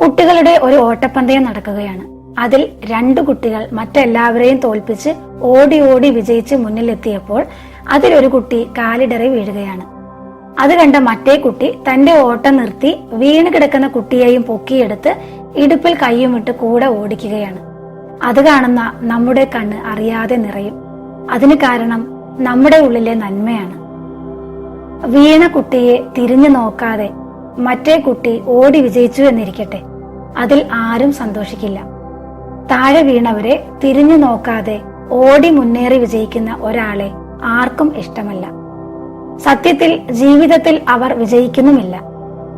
കുട്ടികളുടെ ഒരു ഓട്ടപ്പന്തയം നടക്കുകയാണ്. അതിൽ രണ്ട് കുട്ടികൾ മറ്റെല്ലാവരെയും തോൽപ്പിച്ച് ഓടി ഓടി വിജയിച്ച് മുന്നിലെത്തിയപ്പോൾ അതിലൊരു കുട്ടി കാലിടറി വീഴുകയാണ്. അത് കണ്ട മറ്റേ കുട്ടി തന്റെ ഓട്ടം നിർത്തി വീണ് കിടക്കുന്ന കുട്ടിയെയും പൊക്കിയെടുത്ത് ഇടുപ്പിൽ കൈയുമിട്ട് കൂടെ ഓടിക്കുകയാണ്. അത് കാണുന്ന നമ്മുടെ കണ്ണ് അറിയാതെ നിറയും. അതിന് കാരണം നമ്മുടെ ഉള്ളിലെ നന്മയാണ്. വീണ കുട്ടിയെ തിരിഞ്ഞു നോക്കാതെ മറ്റേ കുട്ടി ഓടി വിജയിച്ചു എന്നിരിക്കട്ടെ. അതിൽ ആരും സന്തോഷിക്കില്ല. താഴെ വീണവരെ തിരിഞ്ഞു നോക്കാതെ ഓടി മുന്നേറി വിജയിക്കുന്ന ഒരാളെ ആർക്കും ഇഷ്ടമല്ല. സത്യത്തിൽ ജീവിതത്തിൽ അവർ വിജയിക്കുന്നുമില്ല.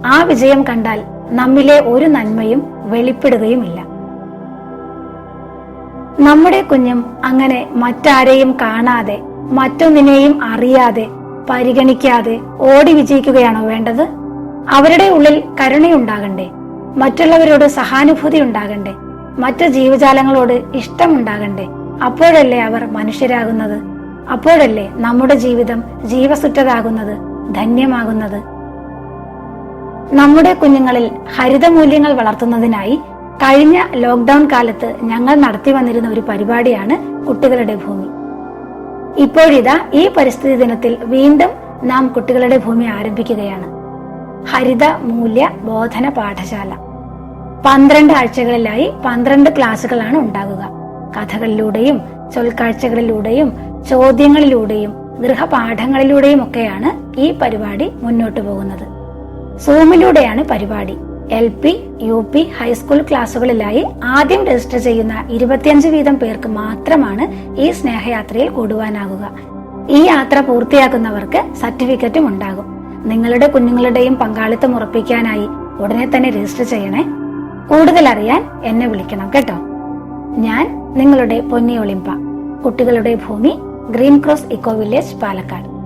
ആ വിജയം കണ്ടാൽ നമ്മിലെ ഒരു നന്മയും വെളിപ്പെടുകയുമില്ല. നമ്മുടെ കുഞ്ഞും അങ്ങനെ മറ്റാരെയും കാണാതെ മറ്റൊന്നിനെയും അറിയാതെ പരിഗണിക്കാതെ ഓടി വിജയിക്കുകയാണോ വേണ്ടത്? അവരുടെ ഉള്ളിൽ കരുണയുണ്ടാകണ്ടേ? മറ്റുള്ളവരോട് സഹാനുഭൂതി ഉണ്ടാകണ്ടേ? മറ്റു ജീവജാലങ്ങളോട് ഇഷ്ടമുണ്ടാകണ്ടേ? അപ്പോഴല്ലേ അവർ മനുഷ്യരാകുന്നത്? അപ്പോഴല്ലേ നമ്മുടെ ജീവിതം ജീവസുറ്റതാകുന്നത് ധന്യമാകുന്നത്? നമ്മുടെ കുഞ്ഞുങ്ങളിൽ ഹരിതമൂല്യങ്ങൾ വളർത്തുന്നതിനായി കഴിഞ്ഞ ലോക്ക്ഡൌൺ കാലത്ത് ഞങ്ങൾ നടത്തി വന്നിരുന്ന ഒരു പരിപാടിയാണ് കുട്ടികളുടെ ഭൂമി. ഇപ്പോഴിതാ ഈ പരിസ്ഥിതി ദിനത്തിൽ വീണ്ടും നാം കുട്ടികളുടെ ഭൂമി ആരംഭിക്കുകയാണ്. ഹരിത മൂല്യ ബോധന പാഠശാല. പന്ത്രണ്ട് ആഴ്ചകളിലായി പന്ത്രണ്ട് ക്ലാസ്സുകളാണ് ഉണ്ടാകുക. കഥകളിലൂടെയും ചൊൽക്കാഴ്ചകളിലൂടെയും ചോദ്യങ്ങളിലൂടെയും ഗൃഹപാഠങ്ങളിലൂടെയും ഒക്കെയാണ് ഈ പരിപാടി മുന്നോട്ടു പോകുന്നത്. സൂമിലൂടെയാണ് പരിപാടി. L P U P high school ക്ലാസ്സുകളിലായി ആദ്യം രജിസ്റ്റർ ചെയ്യുന്ന ഇരുപത്തിയഞ്ച് വീതം പേർക്ക് മാത്രമാണ് ഈ സ്നേഹയാത്രയിൽ കൂടുവാനാകുക. ഈ യാത്ര പൂർത്തിയാക്കുന്നവർക്ക് സർട്ടിഫിക്കറ്റും ഉണ്ടാകും. നിങ്ങളുടെ കുഞ്ഞുങ്ങളുടെയും പങ്കാളിത്തം ഉറപ്പിക്കാനായി ഉടനെ തന്നെ രജിസ്റ്റർ ചെയ്യണേ. കൂടുതൽ അറിയാൻ എന്നെ വിളിക്കണം കേട്ടോ. ഞാൻ നിങ്ങളുടെ പൊന്നി ഒളിമ്പ. കുട്ടികളുടെ ഭൂമി green cross eco village Palakkad.